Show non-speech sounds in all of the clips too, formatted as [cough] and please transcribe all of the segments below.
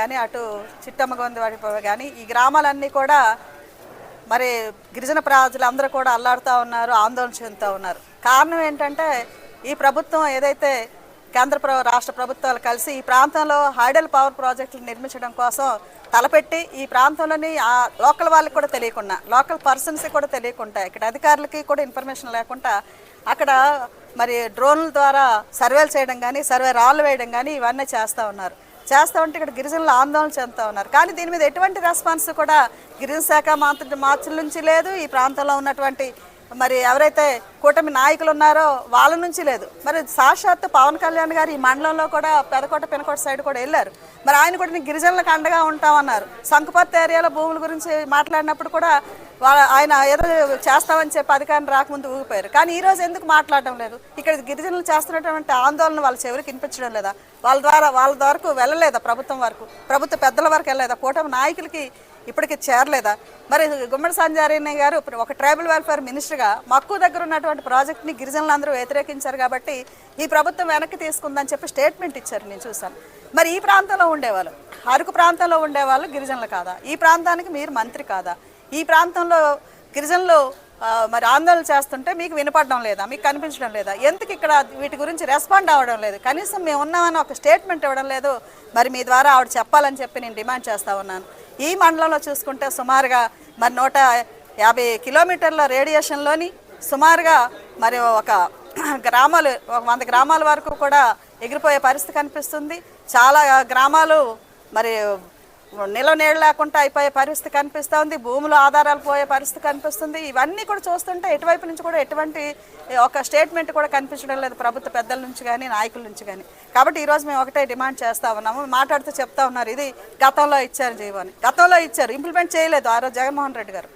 కానీ అటు చిట్టమ్మగొంది వైపు కానీ ఈ గ్రామాలన్నీ కూడా మరి గిరిజన ప్రజలందరూ కూడా అల్లాడుతూ ఉన్నారు ఆందోళన చెందుతూ ఉన్నారు. కారణం ఏంటంటే ఈ ప్రభుత్వం ఏదైతే కేంద్ర ప్ర రాష్ట్ర ప్రభుత్వాలు కలిసి ఈ ప్రాంతంలో హైడల్ పవర్ ప్రాజెక్టులు నిర్మించడం కోసం తలపెట్టి ఈ ప్రాంతంలోని ఆ లోకల్ వాళ్ళకి కూడా తెలియకుండా లోకల్ పర్సన్స్కి కూడా తెలియకుండా ఇక్కడ అధికారులకి కూడా ఇన్ఫర్మేషన్ లేకుండా అక్కడ మరి డ్రోన్ల ద్వారా సర్వేలు చేయడం కానీ సర్వే రాళ్ళు వేయడం కానీ ఇవన్నీ చేస్తూ ఉన్నారు. చేస్తూ ఉంటే ఇక్కడ గిరిజనులు ఆందోళన చెందుతూ ఉన్నారు. కానీ దీని మీద ఎటువంటి రెస్పాన్స్ కూడా గిరిజన శాఖ మంత్రి మార్చుల నుంచి లేదు. ఈ ప్రాంతంలో ఉన్నటువంటి మరి ఎవరైతే కూటమి నాయకులు ఉన్నారో వాళ్ళ నుంచి లేదు. మరి సాక్షాత్తు పవన్ కళ్యాణ్ గారు ఈ మండలంలో కూడా పెదకోట పెనకోట సైడ్ కూడా వెళ్ళారు. మరి ఆయన కూడా గిరిజనులకు అండగా ఉంటామన్నారు. సంకుపర్తి ఏరియాలో భూముల గురించి మాట్లాడినప్పుడు కూడా వాళ్ళ ఆయన ఏదో చేస్తామని చెప్పి అధికారం రాకముందు ఊగిపోయారు. కానీ ఈరోజు ఎందుకు మాట్లాడడం లేదు? ఇక్కడ గిరిజనులు చేస్తున్నటువంటి ఆందోళన వాళ్ళ చెవికి వినిపించడం లేదా? వాళ్ళ ద్వారా వాళ్ళ వరకు వెళ్ళలేదా ప్రభుత్వం వరకు? ప్రభుత్వ పెద్దల వరకు వెళ్ళలేదా? కూటమి నాయకులకి ఇప్పటికి చేరలేదా? మరి గుమ్మడి సంజారిని గారు ఒక ట్రైబల్ వెల్ఫేర్ మినిస్టర్గా మక్కువ దగ్గర ఉన్నటువంటి ప్రాజెక్ట్ని గిరిజనులందరూ వ్యతిరేకించారు కాబట్టి ఈ ప్రభుత్వం వెనక్కి తీసుకుందని చెప్పి స్టేట్మెంట్ ఇచ్చారు నేను చూశాను. మరి ఈ ప్రాంతంలో ఉండేవాళ్ళు? అరకు ప్రాంతంలో ఉండేవాళ్ళు గిరిజనులు కాదా? ఈ ప్రాంతానికి మీరు మంత్రి కాదా? ఈ ప్రాంతంలో గిరిజనులు మరి ఆందోళన చేస్తుంటే మీకు వినపడడం లేదా? మీకు కనిపించడం లేదా? ఎందుకు ఇక్కడ వీటి గురించి రెస్పాండ్ అవ్వడం లేదు? కనీసం మేము ఉన్నామని ఒక స్టేట్మెంట్ ఇవ్వడం లేదు. మరి మీ ద్వారా ఆవిడ చెప్పాలని చెప్పి నేను డిమాండ్ చేస్తూ ఉన్నాను. ఈ మండలంలో చూసుకుంటే సుమారుగా మరి నూట యాభై కిలోమీటర్ల రేడియేషన్లోని సుమారుగా మరి ఒక [clears throat] గ్రామాలు ఒక వంద గ్రామాల వరకు కూడా ఎగిరిపోయే పరిస్థితి కనిపిస్తుంది. చాలా గ్రామాలు మరి నిల నీళ్ళు లేకుండా అయిపోయే పరిస్థితి కనిపిస్తూ ఉంది భూములు ఆధారాలు పోయే పరిస్థితి కనిపిస్తుంది. ఇవన్నీ కూడా చూస్తుంటే ఎటువైపు నుంచి కూడా ఎటువంటి ఒక స్టేట్మెంట్ కూడా కనిపించడం లేదు ప్రభుత్వ పెద్దల నుంచి కానీ నాయకుల నుంచి కానీ కాబట్టి ఈరోజు మేము ఒకటే డిమాండ్ చేస్తా ఉన్నాము. మాట్లాడుతూ చెప్తా ఉన్నారు ఇది గతంలో ఇచ్చారు జీవోని గతంలో ఇచ్చారు ఇంప్లిమెంట్ చేయలేదు ఆ రోజు జగన్మోహన్ రెడ్డి గారు.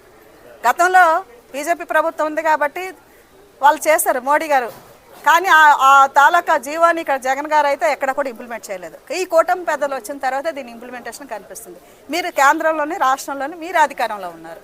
గతంలో బీజేపీ ప్రభుత్వం ఉంది కాబట్టి వాళ్ళు చేశారు. మోడీ గారు కానీ ఆ- ఆ తాలూకా జీవాన్ని ఇక్కడ జగన్ గారు అయితే ఎక్కడ కూడా ఇంప్లిమెంట్ చేయలేదు. ఈ కూటమి పెద్దలు వచ్చిన తర్వాత దీని ఇంప్లిమెంటేషన్ కనిపిస్తుంది. మీరు కేంద్రంలోని రాష్ట్రంలోని మీరు అధికారంలో ఉన్నారు.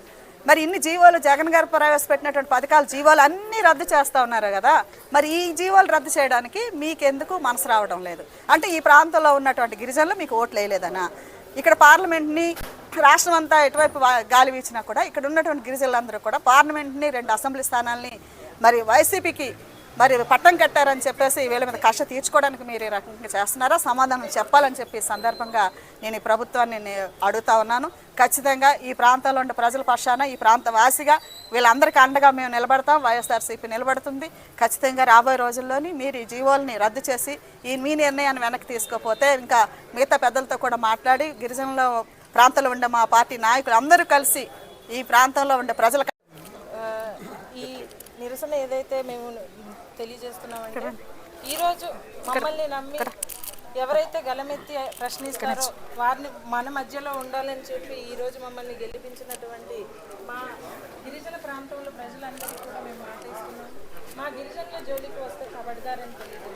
మరి ఇన్ని జీవోలు జగన్ గారు ప్రవేశపెట్టినటువంటి పథకాలు జీవోలు అన్నీ రద్దు చేస్తూ ఉన్నారు కదా. మరి ఈ జీవోలు రద్దు చేయడానికి మీకెందుకు మనసు రావడం లేదు? అంటే ఈ ప్రాంతంలో ఉన్నటువంటి గిరిజనులు మీకు ఓట్లు వేయలేదనా? ఇక్కడ పార్లమెంట్ని రాష్ట్రం అంతా ఎటువైపు గాలి వీచినా కూడా ఇక్కడ ఉన్నటువంటి గిరిజనులందరూ కూడా పార్లమెంట్ని రెండు అసెంబ్లీ స్థానాల్ని మరి వైసీపీకి మరి పట్టం కట్టారని చెప్పేసి వీళ్ళ మీద కష్ట తీర్చుకోవడానికి మీరు ఈ రకంగా చేస్తున్నారా? సమాధానం చెప్పాలని చెప్పి సందర్భంగా నేను ఈ ప్రభుత్వాన్ని నేను అడుగుతా ఉన్నాను. ఖచ్చితంగా ఈ ప్రాంతంలో ఉండే ప్రజల పక్షాన ఈ ప్రాంత వాసిగా వీళ్ళందరికీ అండగా మేము నిలబడతాం. వైఎస్ఆర్సీపీ నిలబడుతుంది. ఖచ్చితంగా రాబోయే రోజుల్లోని మీరు ఈ జీవోల్ని రద్దు చేసి ఈ మీ నిర్ణయాన్ని వెనక్కి తీసుకోపోతే ఇంకా మిగతా పెద్దలతో కూడా మాట్లాడి గిరిజనుల ప్రాంతంలో ఉండే మా పార్టీ నాయకులు అందరూ కలిసి ఈ ప్రాంతంలో ఉండే ప్రజల నిరసన ఏదైతే మేము తెలియజేస్తున్నామంటే ఈరోజు మమ్మల్ని నమ్మి ఎవరైతే గలమెత్తి ప్రశ్నిస్తారో వారిని మన మధ్యలో ఉండాలని చెప్పి ఈరోజు మమ్మల్ని గెలిపించినటువంటి మా గిరిజన ప్రాంతంలో ప్రజలందరికీ కూడా మేము మాటిస్తున్నాం మా గిరిజనుల జోలికి వస్తే కబడ్దారని తెలియదు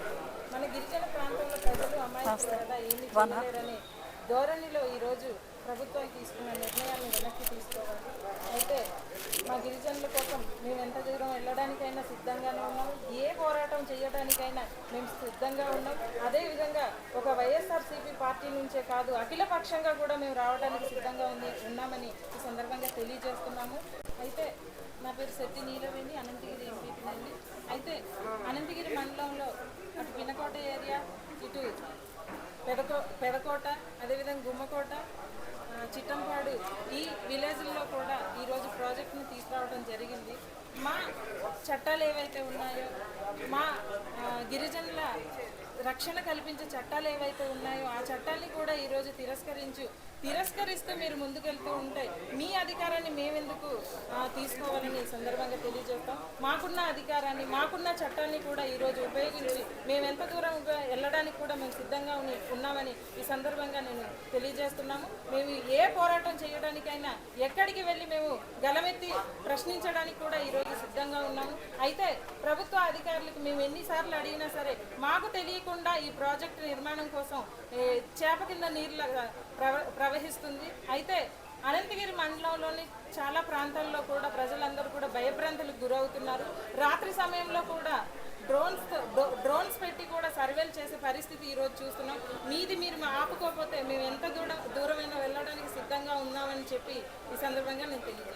మన గిరిజన ప్రాంతంలో ప్రజలు అమ్మాయిలు కదా ఏమి చేయలేరని ధోరణిలో ఈరోజు ప్రభుత్వం తీసుకున్న నిర్ణయాన్ని వెనక్కి తీసుకోవాలి. అయితే మా గిరిజనుల కోసం మేము ఎంత దూరం వెళ్ళడానికైనా సిద్ధంగానే ఉన్నాం. ఏ పోరాటం చేయడానికైనా మేము సిద్ధంగా ఉన్నాం. అదేవిధంగా ఒక వైఎస్ఆర్సీపీ పార్టీ నుంచే కాదు అఖిలపక్షంగా కూడా మేము రావడానికి సిద్ధంగా ఉంది ఉన్నామని ఈ సందర్భంగా తెలియజేస్తున్నాము. అయితే నా పేరు శెట్టి నీలవేణి అనంతగిరి ఎంపీపీనండి అయితే అనంతగిరి మండలంలో అటు పినకోట ఏరియా ఇటు పెదకో పెదకోట అదేవిధంగా గుమ్మకోట చిట్టంపాడు ఈ విలేజ్లో కూడా ఈరోజు ప్రాజెక్ట్ని తీసుకురావడం జరిగింది. మా చట్టాలు ఏవైతే ఉన్నాయో మా గిరిజనుల రక్షణ కల్పించే చట్టాలు ఏవైతే ఉన్నాయో ఆ చట్టాన్ని కూడా ఈరోజు తిరస్కరించు తిరస్కరిస్తూ మీరు ముందుకెళ్తూ ఉంటాయి మీ అధికారాన్ని మేమెందుకు తీసుకోవాలని ఈ సందర్భంగా తెలియజేస్తాం. మాకున్న అధికారాన్ని మాకున్న చట్టాన్ని కూడా ఈరోజు ఉపయోగించి మేము ఎంత దూరం వెళ్ళడానికి కూడా మేము సిద్ధంగా ఉన్నామని ఈ సందర్భంగా నేను తెలియజేస్తున్నాము. మేము ఏ పోరాటం చేయడానికైనా ఎక్కడికి వెళ్ళి మేము గలమెత్తి ప్రశ్నించడానికి కూడా ఈరోజు సిద్ధంగా ఉన్నాము. అయితే ప్రభుత్వ అధికారులకు మేము ఎన్నిసార్లు అడిగినా సరే మాకు తెలియకుండా ఈ ప్రాజెక్టు నిర్మాణం కోసం చేప కింద నీళ్ళ ప్రవహిస్తుంది. అయితే అనంతగిరి మండలంలోని చాలా ప్రాంతాల్లో కూడా ప్రజలందరూ కూడా భయభ్రాంతులకు గురవుతున్నారు. రాత్రి సమయంలో కూడా డ్రోన్స్ డ్రోన్స్ పెట్టి కూడా సర్వేలు చేసే పరిస్థితి ఈరోజు చూస్తున్నాం. మీది మీరు ఆపుకోకపోతే మేము ఎంత దూరం దూరమైన వెళ్ళడానికి సిద్ధంగా ఉన్నామని చెప్పి ఈ సందర్భంగా నేను తెలియజేస్తాను